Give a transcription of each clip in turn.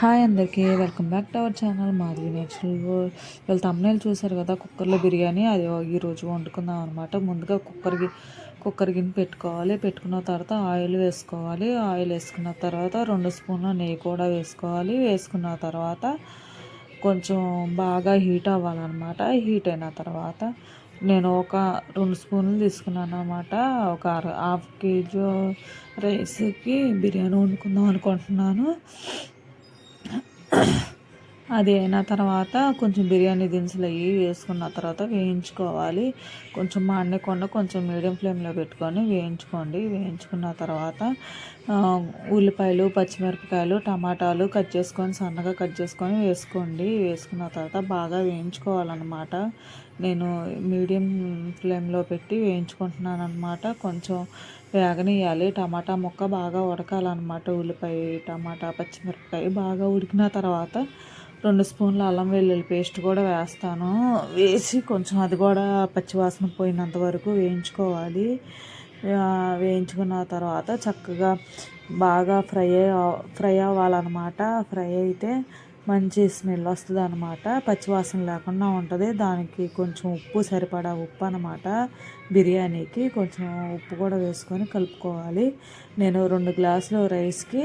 Hi అందరికీ welcome back to our channel Madhavi natural వీళ్ళు తమ్ముళ్ళు చూసారు కదా కుక్కర్లో బిర్యానీ. అది ఈరోజు వండుకుందాం అనమాట ముందుగా కుక్కర్కి కుక్కర్ గిన్నె పెట్టుకోవాలి. పెట్టుకున్న తర్వాత ఆయిల్ వేసుకోవాలి. ఆయిల్ వేసుకున్న తర్వాత రెండు స్పూన్ల నెయ్యి కూడా వేసుకోవాలి. వేసుకున్న తర్వాత కొంచెం బాగా హీట్ అవ్వాలన్నమాట. హీట్ అయిన తర్వాత నేను ఒక రెండు స్పూన్లు తీసుకున్నాను అనమాట ఒక అర హాఫ్ కేజీ రైస్కి బిర్యానీ వండుకుందాం అనుకుంటున్నాను. అది అయిన తర్వాత కొంచెం బిర్యానీ దినుసులు అవి వేసుకున్న తర్వాత వేయించుకోవాలి. కొంచెం మాడకుండా కొంచెం మీడియం ఫ్లేమ్లో పెట్టుకొని వేయించుకోండి. వేయించుకున్న తర్వాత ఉల్లిపాయలు పచ్చిమిరపకాయలు టమాటాలు కట్ చేసుకొని సన్నగా కట్ చేసుకొని వేసుకోండి. వేసుకున్న తర్వాత బాగా వేయించుకోవాలన్నమాట. నేను మీడియం ఫ్లేమ్లో పెట్టి వేయించుకుంటున్నాను అనమాట కొంచెం వేగనియాలి టమాటా ముక్క బాగా ఉడకాలన్నమాట. ఉల్లిపాయ టమాటా పచ్చిమిరపకాయ బాగా ఉడికిన తర్వాత రెండు స్పూన్ల అల్లం వెల్లుల్లి పేస్ట్ కూడా వేస్తాను. వేసి కొంచెం అది కూడా పచ్చివాసన పోయినంత వరకు వేయించుకోవాలి. వేయించుకున్న తర్వాత చక్కగా బాగా ఫ్రై ఫ్రై అవ్వాలన్నమాట. ఫ్రై అయితే మంచి స్మెల్ వస్తుంది అనమాట పచ్చివాసన లేకుండా ఉంటుంది. దానికి కొంచెం ఉప్పు సరిపడా ఉప్పు అనమాట బిర్యానీకి కొంచెం ఉప్పు కూడా వేసుకొని కలుపుకోవాలి. నేను రెండు గ్లాసులు రైస్కి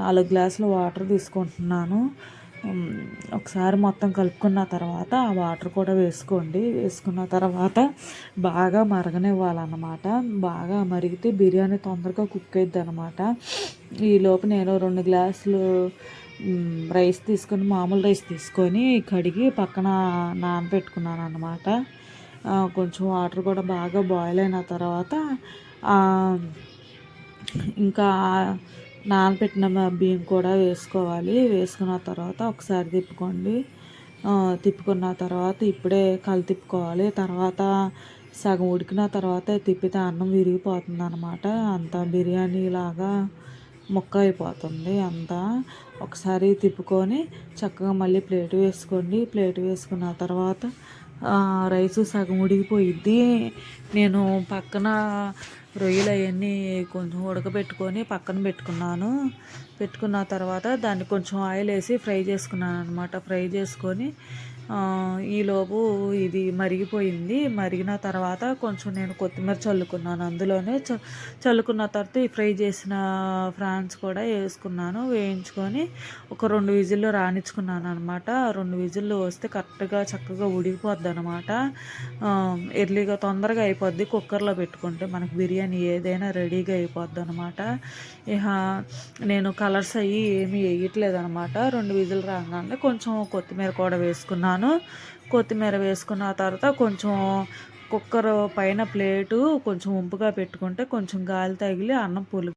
నాలుగు గ్లాసులు వాటర్ తీసుకుంటున్నాను. ఒకసారి మొత్తం కలుపుకున్న తర్వాత ఆ వాటర్ కూడా వేసుకోండి. వేసుకున్న తర్వాత బాగా మరగనివ్వాలన్నమాట. బాగా మరిగితే బిర్యానీ తొందరగా కుక్ అయిద్ది అనమాట ఈలోపు నేను రెండు గ్లాసులు రైస్ తీసుకొని మామూలు రైస్ తీసుకొని కడిగి పక్కన నానబెట్టుకున్నాను అనమాట కొంచెం వాటర్ కూడా బాగా బాయిల్ అయిన తర్వాత ఇంకా నానబెట్టిన బియ్యం కూడా వేసుకోవాలి. వేసుకున్న తర్వాత ఒకసారి తిప్పుకోండి. తిప్పుకున్న తర్వాత ఇప్పుడే కళ్ళు తిప్పుకోవాలి. తర్వాత సగం ఉడికిన తర్వాత తిప్పితే అన్నం విరిగిపోతుంది అనమాట అంత బిర్యానీ లాగా ముక్క అయిపోతుంది అంతా. ఒకసారి తిప్పుకొని చక్కగా మళ్ళీ ప్లేట్ వేసుకోండి. ప్లేట్ వేసుకున్న తర్వాత రైస్ సగం ఉడికిపోయిద్ది. నేను పక్కన రొయ్యలు అవన్నీ కొంచెం ఉడకబెట్టుకొని పక్కన పెట్టుకున్నాను. పెట్టుకున్న తర్వాత దాన్ని కొంచెం ఆయిల్ వేసి ఫ్రై చేసుకున్నాను అనమాట ఫ్రై చేసుకొని ఈలోపు ఇది మరిగిపోయింది. మరిగిన తర్వాత కొంచెం నేను కొత్తిమీర చల్లుకున్నాను. అందులోనే చల్లుకున్న తర్వాత ఈ ఫ్రై చేసిన ఫ్రాన్స్ కూడా వేసుకున్నాను. వేయించుకొని ఒక రెండు విజిల్లో రాణించుకున్నాను అనమాట రెండు విజిల్లు వస్తే కరెక్ట్గా చక్కగా ఉడికిపోద్ది అనమాట ఎర్లీగా తొందరగా అయిపోద్ది కుక్కర్లో పెట్టుకుంటే. మనకు బిర్యానీ ఏదైనా రెడీగా అయిపోద్ది అనమాట ఇహ నేను కలర్స్ అయ్యి ఏమీ వేయట్లేదు అనమాట రెండు విజులు రాగానే కొంచెం కొత్తిమీర కూడా వేసుకున్నాను. కొత్తిమీర వేసుకున్న తర్వాత కొంచెం కుక్కర్ పైన ప్లేటు కొంచెం ఉంపుగా పెట్టుకుంటే కొంచెం గాలి తగిలి అన్నం పులుగు